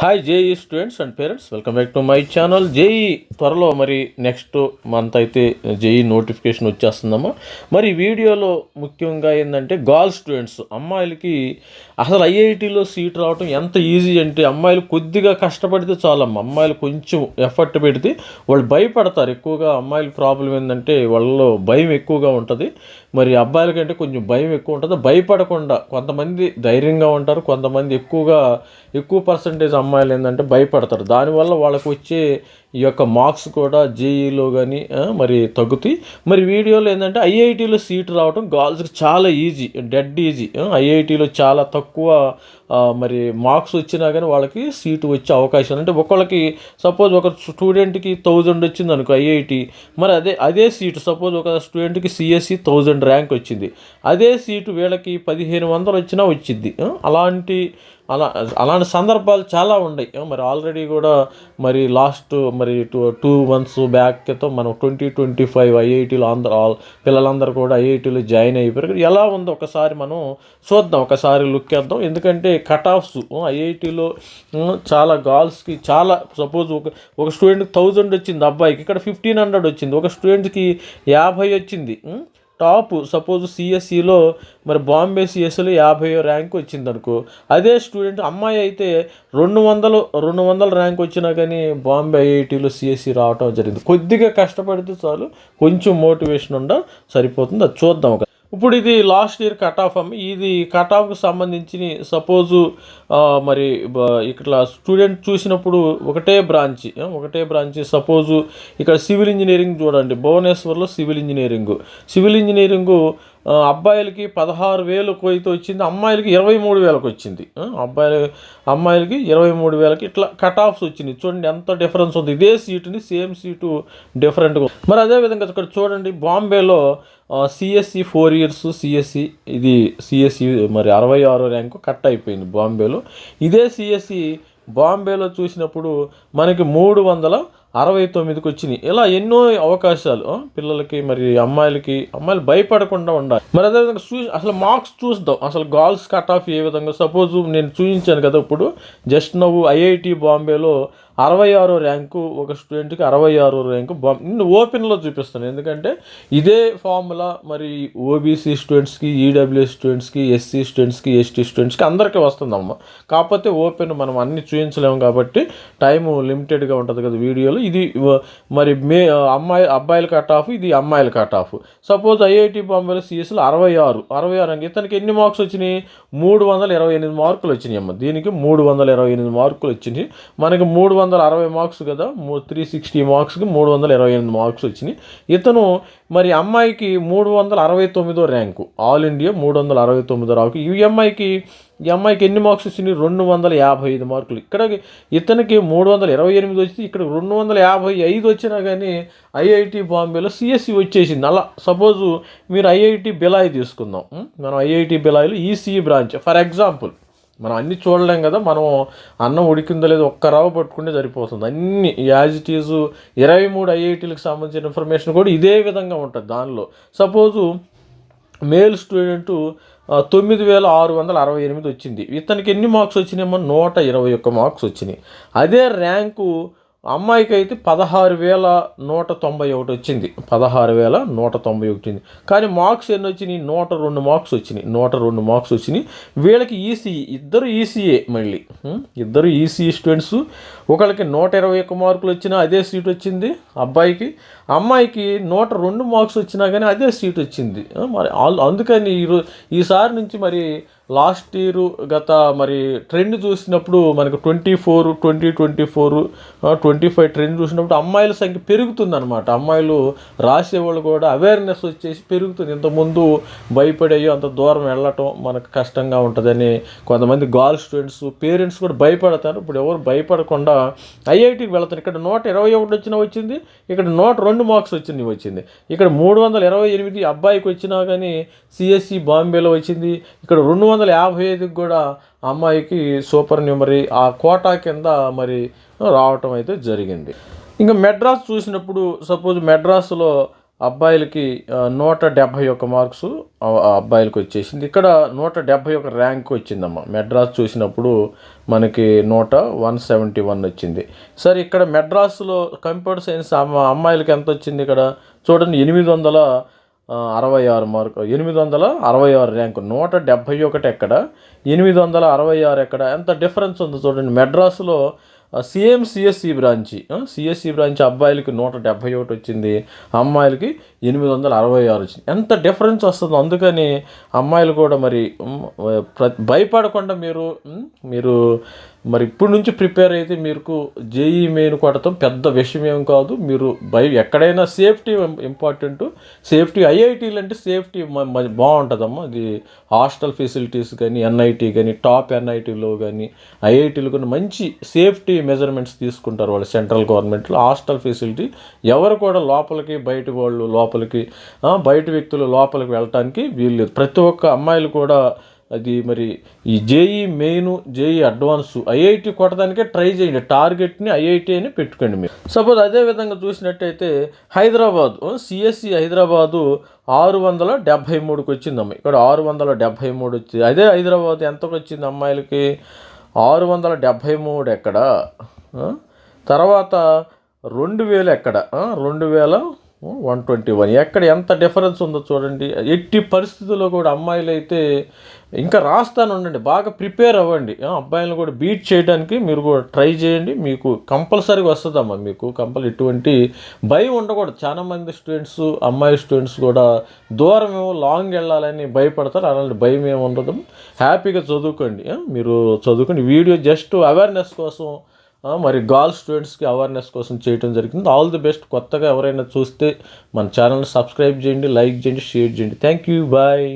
Hi JEE students and parents welcome back to my channel JEE త్వరలో మరి next month అయితే JEE notification వచ్చేస్తుందమ్మా. మరి వీడియోలో ముఖ్యంగా ఏంటంటే గర్ల్ స్టూడెంట్స్ అమ్మాయిలకి అసలు ఐఐటిలో సీట్ రావడం ఎంత ఈజీ అంటే అమ్మాయిలు కొద్దిగా కష్టపడితే చాలమ్మా. అమ్మాయిలు కొంచెం ఎఫర్ట్ పెడితే వాళ్ళు భయపడతారు. ఎక్కువగా అమ్మాయిల ప్రాబ్లం ఏంటంటే వాళ్ళలో భయం ఎక్కువగా ఉంటుంది. మరి అబ్బాయిల కంటే కొంచెం భయం ఎక్కువ ఉంటుంది. భయపడకుండా కొంతమంది ధైర్యంగా ఉంటారు కొంతమంది ఎక్కువగా ఎక్కువ పర్సంటేజ్ అమ్మాయిలు ఏంటంటే భయపడతారు. దానివల్ల వాళ్ళకి వచ్చే ఈ యొక్క మార్క్స్ కూడా జేఈలో కానీ మరి తగ్గుతాయి. మరి వీడియోలో ఏంటంటే ఐఐటీలో సీట్ రావడం గర్ల్స్కి చాలా ఈజీ డెడ్ ఈజీ ఐఐటీలో చాలా తక్కువ మరి మార్క్స్ వచ్చినా కానీ వాళ్ళకి సీటు వచ్చే అవకాశం అంటే ఒకళ్ళకి సపోజ్ ఒక స్టూడెంట్కి థౌజండ్ వచ్చింది అనుకో ఐఐటి మరి అదే అదే సీటు సపోజ్ ఒక స్టూడెంట్కి సిఎస్సి థౌజండ్ ర్యాంక్ వచ్చింది. అదే సీటు వీళ్ళకి పదిహేను వందలు వచ్చినా వచ్చింది. అలాంటి అలా అలాంటి సందర్భాలు చాలా ఉన్నాయి మరి ఆల్రెడీ కూడా మరి లాస్ట్ మరి టూ టూ మంత్స్ బ్యాక్ క్రితం మనం ట్వంటీ ట్వంటీ ఫైవ్ ఐఐటీలో అందరూ ఆల్ పిల్లలందరూ కూడా ఐఐటీలో జాయిన్ అయిపోయారు. ఎలా ఉందో ఒకసారి మనం చూద్దాం. ఒకసారి లుక్ వేద్దాం. ఎందుకంటే కట్ ఆఫ్స్ ఐఐటీలో చాలా గర్ల్స్కి చాలా సపోజ్ ఒక ఒక స్టూడెంట్కి థౌజండ్ వచ్చింది అబ్బాయికి. ఇక్కడ ఫిఫ్టీన్ హండ్రెడ్ వచ్చింది. ఒక స్టూడెంట్కి యాభై వచ్చింది. టాప్ సపోజ్ సిఎస్సిలో మరి బాంబే సిఎస్సిలో యాభై ర్యాంక్ వచ్చింది అనుకో అదే స్టూడెంట్ అమ్మాయి అయితే రెండు వందలు రెండు వందల ర్యాంక్ వచ్చినా కానీ బాంబే ఐఐటీలో సిఎస్సి రావటం జరిగింది. కొద్దిగా కష్టపడితే చాలు కొంచెం మోటివేషన్ ఉండ సరిపోతుంది. అది చూద్దాం ఒక ఇప్పుడు ఇది లాస్ట్ ఇయర్ కట్ ఆఫ్ ఇది కట్ ఆఫ్కి సంబంధించి సపోజు మరి ఇక్కడ స్టూడెంట్ చూసినప్పుడు ఒకటే బ్రాంచ్ ఒకటే బ్రాంచ్ సపోజు ఇక్కడ సివిల్ ఇంజనీరింగ్ చూడండి. భువనేశ్వర్లో సివిల్ ఇంజనీరింగ్ సివిల్ ఇంజనీరింగు అబ్బాయిలకి పదహారు వేలకు అయితే వచ్చింది అమ్మాయిలకి ఇరవై మూడు వేలకు వచ్చింది. అబ్బాయిలు అమ్మాయిలకి ఇరవై మూడు వేలకి ఇట్లా కట్ ఆఫ్స్ వచ్చింది. చూడండి ఎంత డిఫరెన్స్ ఉంది. ఇదే సీటుని సేమ్ సీటు డిఫరెంట్గా మరి అదేవిధంగా ఇక్కడ చూడండి బాంబేలో సిఎస్సి ఫోర్ ఇయర్స్ సిఎస్సి ఇది సిఎస్సి మరి అరవై ఆరో ర్యాంకు కట్ అయిపోయింది బాంబేలో. ఇదే సిఎస్సి బాంబేలో చూసినప్పుడు మనకి మూడు వందల అరవై తొమ్మిదికి వచ్చినాయి. ఇలా ఎన్నో అవకాశాలు పిల్లలకి మరి అమ్మాయిలకి అమ్మాయిలు భయపడకుండా ఉండాలి. మరి అదేవిధంగా చూ అసలు మార్క్స్ చూద్దాం అసలు గర్ల్స్ కట్ ఆఫ్ ఏ విధంగా సపోజ్ నేను చూపించాను కదా ఇప్పుడు జస్ట్ నువ్వు ఐఐటి బాంబేలో అరవై ఆరో ర్యాంకు ఒక స్టూడెంట్కి అరవై ఆరో ర్యాంకు ఓపెన్లో చూపిస్తాను. ఎందుకంటే ఇదే ఫార్ములా మరి ఓబీసీ స్టూడెంట్స్కి ఈడబ్ల్యూఎస్ స్టూడెంట్స్కి ఎస్సీ స్టూడెంట్స్కి ఎస్టీ స్టూడెంట్స్కి అందరికీ వస్తుందమ్మ కాకపోతే ఓపెన్ మనం అన్ని చూపించలేము కాబట్టి టైము లిమిటెడ్గా ఉంటుంది కదా వీడియోలో. ఇది మరి మే అమ్మాయి అబ్బాయిల కట్ ఆఫ్ ఇది అమ్మాయిల కట్ ఆఫ్. సపోజ్ ఐఐటి బాంబేలో సిఎస్లో అరవై ఆరు అరవై ఆరు ఇతనికి ఎన్ని మార్క్స్ వచ్చినాయి? మూడు వందల ఇరవై ఎనిమిది మార్కులు వచ్చినాయి అమ్మ దీనికి మూడు వందల ఇరవై ఎనిమిది మార్కులు వచ్చినాయి. మనకి మూడు వందల వందల అరవై మార్క్స్ కదా త్రీ సిక్స్టీ మార్క్స్కి మూడు వందల ఇరవై ఎనిమిది మార్క్స్ వచ్చినాయి. ఇతను మరి అమ్మాయికి మూడు వందల అరవై తొమ్మిదో ర్యాంకు ఆల్ ఇండియా మూడు వందల అరవై తొమ్మిదో ర్యాంకు ఈ అమ్మాయికి ఈ అమ్మాయికి ఎన్ని మార్క్స్ వచ్చినాయి? రెండు వందల యాభై ఐదు మార్కులు. ఇక్కడ ఇతనికి మూడు వందల ఇరవై ఎనిమిది వచ్చి ఇక్కడ రెండు వందల యాభై ఐదు వచ్చినా కానీ ఐఐటి బాంబేలో సిఎస్సి వచ్చేసింది. అలా సపోజు మీరు ఐఐటి బిలాయి తీసుకుందాం. మనం ఐఐటి బిలాయిలో ఈసీఈ బ్రాంచ్. ఫర్ ఎగ్జాంపుల్ మనం అన్ని చూడలేం కదా మనం అన్నం ఉడికిందో లేదో ఒక్క రవ్వ పట్టుకుంటే సరిపోతుంది. అన్ని యాజ్ ఇట్ ఈజ్ ఇరవై మూడు ఐఐటీలకు సంబంధించిన ఇన్ఫర్మేషన్ కూడా ఇదే విధంగా ఉంటుంది దానిలో. సపోజు మేల్ స్టూడెంట్ తొమ్మిది వేల ఆరు వందల అరవై ఎనిమిది వచ్చింది. ఇతనికి ఎన్ని మార్క్స్ వచ్చినాయేమో నూట ఇరవై ఒక్క మార్క్స్ వచ్చినాయి. అదే ర్యాంకు అమ్మాయికి అయితే పదహారు వేల నూట తొంభై ఒకటి వచ్చింది. పదహారు వేల నూట తొంభై ఒకటి వచ్చింది. కానీ మార్క్స్ ఎన్ని వచ్చినాయి? నూట రెండు మార్క్స్ వచ్చినాయి. నూట రెండు మార్క్స్ వచ్చినాయి. వీళ్ళకి ఈసీఈ ఇద్దరు ఈసీఏ మళ్ళీ. ఇద్దరు ఈసీఈ స్టూడెంట్స్. ఒకళ్ళకి నూట ఇరవై ఒక్క మార్కులు వచ్చినా అదే సీట్ వచ్చింది అబ్బాయికి. అమ్మాయికి నూట రెండు మార్క్స్ వచ్చినా కానీ అదే సీట్ వచ్చింది. మరి అందుకని ఈరోజు ఈసారి నుంచి మరి లాస్ట్ ఇయర్ గత మరి ట్రెండ్ చూసినప్పుడు మనకు twenty four twenty twenty four twenty five trend చూసినప్పుడు అమ్మాయిల సంఖ్య పెరుగుతుంది అనమాట అమ్మాయిలు రాసేవాళ్ళు కూడా అవేర్నెస్ వచ్చేసి పెరుగుతుంది. ఇంతకుముందు భయపడేయో అంత దూరం వెళ్ళటం మనకు కష్టంగా ఉంటుందని కొంతమంది గర్ల్ స్టూడెంట్స్ పేరెంట్స్ కూడా భయపడతారు. ఇప్పుడు ఎవరు భయపడకుండా ఐఐటికి వెళ్తారు. ఇక్కడ నూట ఇరవై ఒకటి వచ్చినా వచ్చింది ఇక్కడ నూట రెండు మార్క్స్ వచ్చింది వచ్చింది. ఇక్కడ మూడు వందల ఇరవై ఎనిమిది అబ్బాయికి వచ్చినా కానీ సిఎస్సి బాంబేలో వచ్చింది ఇక్కడ రెండు వందల యాభై ఐదుకి కూడా అమ్మాయికి సూపర్ న్యూమరీ ఆ కోటా కింద మరి రావటం అయితే జరిగింది. ఇంకా మెడ్రాస్ చూసినప్పుడు సపోజ్ మెడ్రాస్లో అబ్బాయిలకి నూట డెబ్భై ఒక్క మార్క్స్ ఆ అబ్బాయిలకి వచ్చేసింది. ఇక్కడ నూట డెబ్భై ఒక ర్యాంక్ వచ్చిందమ్మా. మెడ్రాస్ చూసినప్పుడు మనకి నూట వన్ సెవెంటీ వన్ వచ్చింది. సరే ఇక్కడ మెడ్రాస్లో కంప్యూటర్ సైన్స్ అమ్మ అమ్మాయిలకి ఎంత వచ్చింది ఇక్కడ? చూడండి ఎనిమిది వందల అరవై ఆరు మార్కు ఎనిమిది వందల అరవై ఆరు ర్యాంకు నూట డెబ్భై ఒకటి ఎక్కడ ఎనిమిది వందల అరవై ఆరు ఎక్కడ ఎంత డిఫరెన్స్ ఉందో చూడండి. మెడ్రాస్లో same CSE branch CSE branch అబ్బాయిలకి నూట డెబ్భై ఒకటి వచ్చింది అమ్మాయిలకి ఎనిమిది వందల అరవై ఆరు వచ్చింది. ఎంత డిఫరెన్స్ వస్తుందో అందుకని అమ్మాయిలు కూడా మరి ప్ర- భయపడకుండా మీరు మీరు మరి ఇప్పటి నుంచి ప్రిపేర్ అయితే మీకు జేఈ మెయిన్ కొట్టడం పెద్ద విషయం ఏం కాదు. మీరు బై ఎక్కడైనా సేఫ్టీ ఇంపార్టెంట్. సేఫ్టీ ఐఐటీలు అంటే సేఫ్టీ బాగుంటుందమ్మా. అది హాస్టల్ ఫెసిలిటీస్ కానీ ఎన్ఐటీ కానీ టాప్ ఎన్ఐటీలో కానీ ఐఐటీలు కానీ మంచి సేఫ్టీ మెజర్మెంట్స్ తీసుకుంటారు వాళ్ళు సెంట్రల్ గవర్నమెంట్లో. హాస్టల్ ఫెసిలిటీ ఎవరు కూడా లోపలికి బయట వాళ్ళు లోపలికి బయట వ్యక్తులు లోపలికి వెళ్ళటానికి వీళ్ళు ప్రతి ఒక్క అమ్మాయిలు కూడా అది మరి ఈ JEE main JEE advance IIT కొట్టడానికే try చేయండి. టార్గెట్ని ఐఐటి అని పెట్టుకోండి మీరు. సపోజ్ అదే విధంగా చూసినట్టయితే హైదరాబాద్ సిఎస్సి హైదరాబాదు ఆరు వందల డెబ్భై మూడుకి వచ్చిందమ్మ. ఇక్కడ ఆరు వందల డెబ్భై మూడు వచ్చింది అదే హైదరాబాద్ ఎంతకు వచ్చింది అమ్మాయిలకి? ఆరు వందల డెబ్భై మూడు ఎక్కడ? తర్వాత రెండు వేలు ఎక్కడ? రెండు వేల వన్ ట్వంటీ వన్ ఎక్కడ ఎంత డిఫరెన్స్ ఉందో చూడండి. ఎట్టి పరిస్థితుల్లో కూడా అమ్మాయిలు అయితే ఇంకా రాస్తాను ఉండండి. బాగా ప్రిపేర్ అవ్వండి. అబ్బాయిలను కూడా బీట్ చేయడానికి మీరు కూడా ట్రై చేయండి. మీకు కంపల్సరీగా వస్తుందమ్మా మీకు. కంపల్ ఎటువంటి భయం ఉండకూడదు. చాలా మంది స్టూడెంట్స్ అమ్మాయి స్టూడెంట్స్ కూడా దూరం ఏమో లాంగ్ వెళ్ళాలని భయపడతారు. అలాంటి భయం ఏమి ఉండదు. హ్యాపీగా చదువుకోండి. మీరు చదువుకోండి. వీడియో జస్ట్ అవేర్నెస్ కోసం మరి గర్ల్ స్టూడెంట్స్కి అవేర్నెస్ కోసం చేయడం జరిగింది. ఆల్ ది బెస్ట్ కొత్తగా ఎవరైనా చూస్తే మన ఛానల్ సబ్స్క్రైబ్ చేయండి లైక్ చేయండి షేర్ చేయండి. Thank you bye